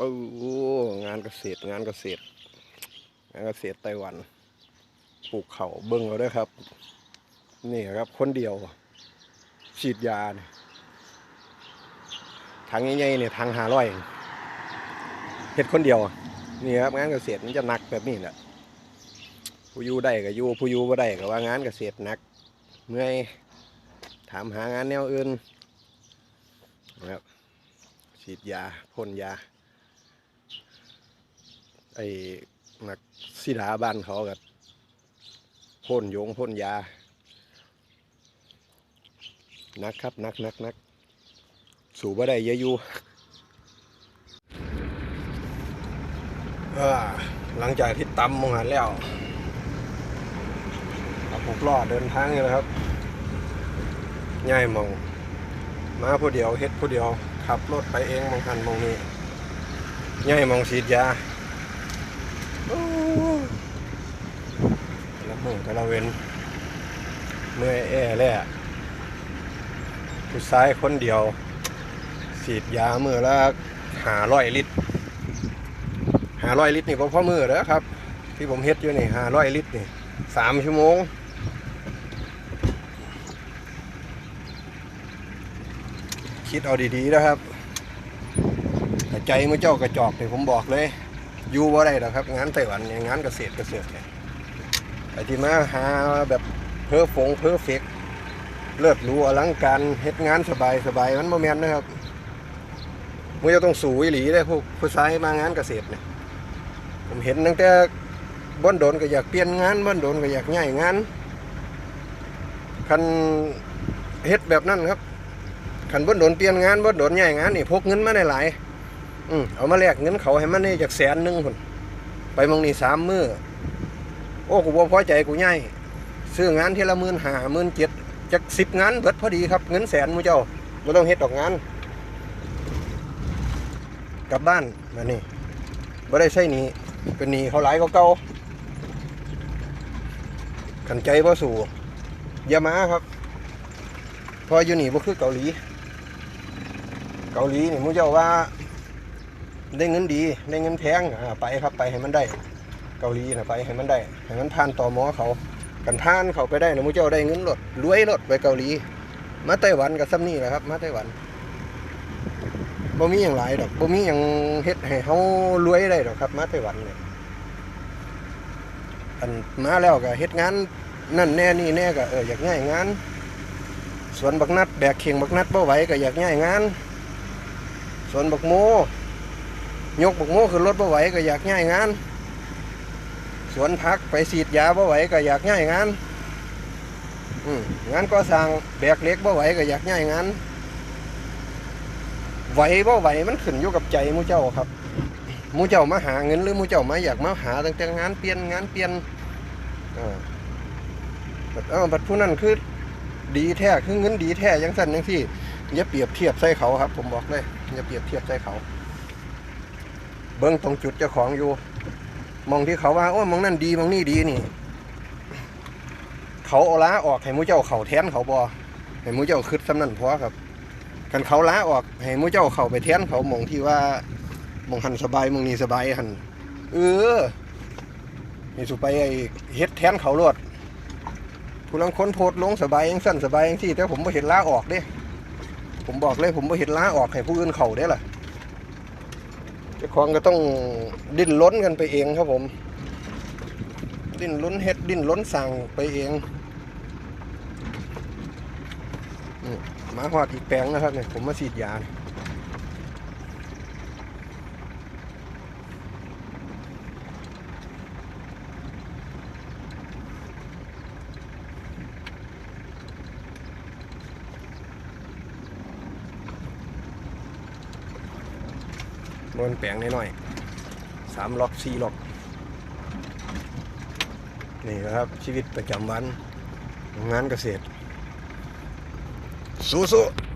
โอ้งานเกษตรงานเกษตร งานเกษตรไต้หวัน ปลูกเขาเบิ้งเอาด้วยครับ นี่ครับ คนเดียว ฉีดยาเนี่ยทางใหญ่ๆเนี่ยทางหาร้อยเฮ็ดคนเดียว นี่ครับงานเกษตรมันจะหนักแบบนี้แหละผู้ยูได้ก็อยู่ผู้ยู่บ่ได้ก็ว่างานเกษตรหนัก เมื่อยถามหางานแนวอื่นนะครับฉีดยาพ่นยา ไอ้นักศิลาบ้านเขากับพ่นโยงพ่นยานักครับนักนักนักสูบ่ได้เยอะอยู่หลังจากที่ตำมงหันแล้วเอาผมรอเดินทางนี่แหละครับง่ายมอง มาผู้เดียวเฮ็ดผู้เดียวขับรถไปเองมองหันมองนี้ง่ายมองฉีดยา โอ้แต่ละ มือต่ละเว้นเมื่อแอ่แล่ผู้ชายคนเดียวฉีดยามือละหาร้อยลิตรหาร้อยลิตรนี่พอพ่อมือแล้วครับ ที่ผมเฮ็ดอยู่นี่หาร้อยลิตรนี่สามชั่วโมงคิดเอาดีๆนะครับแต่ใจมือเจ้ากระจอกเนี่ยผมบอกเลย อยู่ว่าได้หรอครับ งานไต้หวันเนี่ยงานเกษตรเกษตรเนี่ย อ้ที่มาหาแบบเพอฟงเพอเฟกเลิศรูอลังการเฮ็ดงานสบายสบายมันโมเมนต์นะครับมันจะต้องสูอีหลีเลยพวกผู้ชายมางานเกษตรเนี่ยผมเห็นตั้งแต่บ้านโดนก็อยากเปลี่ยนงานบ้านโดนก็อยากง่ายงานคันเฮ็ดแบบนั้นครับคันบ้านโดนเปลี่ยนงานบ้านโดนง่ายงานนี่พกเงินมาได้หลายอืมเอามาแลกเงินเขาให้มันนี่จากแสนหนึ่งคนไปมองนี่สามมือ โอ้กูบ่พอใจกูง่ายซื้องานเทละหมื่นห้าหมื่นเจ็ดจากสิบงานเบิดพอดีครับเงินแสนมูเจ้าไม่ต้องเฮ็ดดอกงาน กลับบ้านมานี่บ่ได้ใช้หนี้เป็นหนี้เขาหลายก็เก่าขันใจบ่สู่อย่ามาครับเพออยู่นี่บ่คือเกาหลี เกาหลีนี่มูเจ้าว่า ได้เงินดี ได้เงินแพงไปครับไปให้มันได้ เกาหลีนะไปให้มันได้ให้มันผ่านต่อมอเขากันผ่านเขาไปได้นะมูเจ้าได้เงินรถรวยรถไปเกาหลี มาไต้หวันกับซ้ำนี่แหละครับ มาไต้หวันบ่มีอย่างหลายดอกบ่มีอย่างเฮ็ดให้เฮารวยได้ดอกครับ มาไต้หวันเนี่ยอันมาแล้วก็เฮ็ดงานนั่นแน่นี่แน่ก็เอออยากง่ายงานสวนบักนัดแบกเข่งบักนัดบ่ไหวก็อยากง่ายงานสวนบักโมยกบักโม่ขึ้นรถบ่ไหวก็อยากง่ายงาน สวนพักไปฉีดยาบ่ไหวก็อยากง่ายงานอืมงานก็สร้างแบกเล็กบ่ไหวก็อยากง่ายงานไหวบ่ไหวมันขึ้นอยู่กับใจมูเจ้าครับมูเจ้ามาหาเงินหรือมูเจ้ามาอยากมาหาตั้งแต่งานเปลี่ยนงานเปลี่ยนอ่าบัดเออบัดผู้นั้นคือดีแท้คือเงินดีแท้ยังสั่นยังที่อย่าเปรียบเทียบใส่เขาครับ ผมบอกเลยอย่าเปรียบเทียบใส่เขา เบิ้งตรงจุดเจ้าของอยู่ มองที่เขาว่าโอ้มองนั่นดีมองนี่ดีนี่ เขาเอาล้าออกให้มูเจ้าเขาแทนเขาบอให้มูเจ้าคืดสำนันพอครับกันเขาล้าออกให้มูเจ้าเขาไปแทนเขามองที่ว่ามองหันสบายมองนี่สบายหันเออนี่สุไปไอ้เฮ็ดแทนเขาโลดผู้ลังค้นโพดลงสบายยังสั้นสบายยังที่แต่ผมไม่เห็นล้าออกเด้ ผมบอกเลยผมไม่เห็นล้าออกให้ผู้อื่นเขาได้ล่ะ เจ้าของก็ต้องดิ้นล้นกันไปเองครับผม ดิ้นล้นเฮ็ดดิ้นล้นสั่งไปเองหมาหอดอีกแปลงนะครับเนี่ยผมมาฉีดยาเนี่ย มันแปลงน้อยๆสามล็อกสี่ล็อก นี่นะครับ ชีวิตประจำวันงงานเกษตรสู้ๆ